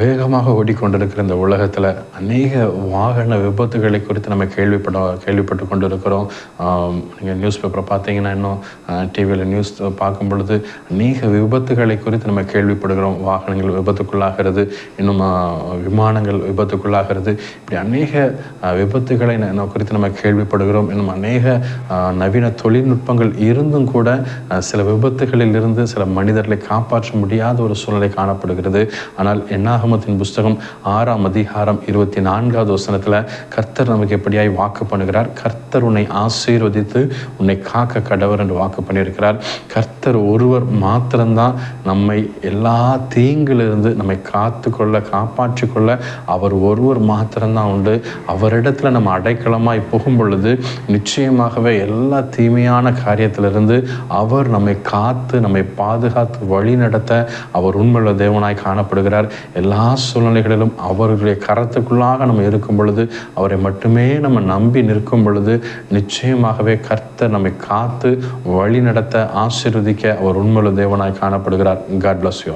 வேகமாக ஓடிக்கொண்டிருக்கிற இந்த உலகத்தில் அநேக வாகன விபத்துகளை குறித்து நம்ம கேள்விப்பட கேள்விப்பட்டு கொண்டிருக்கிறோம். நீங்கள் நியூஸ் பேப்பரை பார்த்தீங்கன்னா இன்னும் டிவியில் நியூஸ் பார்க்கும் பொழுது அநேக விபத்துகளை குறித்து நம்ம கேள்விப்படுகிறோம். வாகனங்கள் விபத்துக்குள்ளாகிறது இன்னும் விமானங்கள் விபத்துக்குள்ளாகிறது. இப்படி அநேக விபத்துகளை குறித்து நம்ம கேள்விப்படுகிறோம். இன்னும் அநேக நவீன தொழில்நுட்பங்கள் இருந்தும் கூட சில விபத்துகளில் இருந்து சில மனிதர்களை காப்பாற்ற முடியாத ஒரு சூழ்நிலை காணப்படுகிறது. ஆனால் என்னாகமத்தின் புஸ்தகம் ஆறாம் அதிகாரம் இருபத்தி நான்காவது வசனத்தில் கர்த்தர் நமக்கு எப்படியாய் வாக்கு பண்ணுகிறார்? கர்த்தர் உன்னை ஆசீர்வதித்து உன்னை காக்க கடவர் என்று வாக்கு பண்ணியிருக்கிறார். கர்த்தர் ஒருவர் மாத்திரம்தான் நம்மை எல்லா தீங்கிலிருந்து நம்மை காத்து கொள்ள காப்பாற்றி கொள்ள அவர் ஒருவர் மாத்திரம்தான் உண்டு. அவரிடத்துல நம்ம அடைக்கலமாய் போகும் பொழுது நிச்சயமாகவே எல்லா தீமையான காரியத்திலிருந்து அவர் நம்மை காத்து நம்மை பாதுகாத்து வழி நடத்த அவர் உண்மையுள்ள தேவனாய் காணப்படுகிறார். எல்லா சூழ்நிலைகளிலும் அவர்களுடைய கரத்துக்குள்ளாக நம்ம இருக்கும் பொழுது அவரை மட்டுமே நம்ம நம்பி நிற்கும் பொழுது நிச்சயமாகவே கர்த்தர் நம்மை காத்து வழி நடத்த ஆசிர்வதிக்க அவர் உண்மையுள்ள தேவனாய் காணப்படுகிறார். God bless you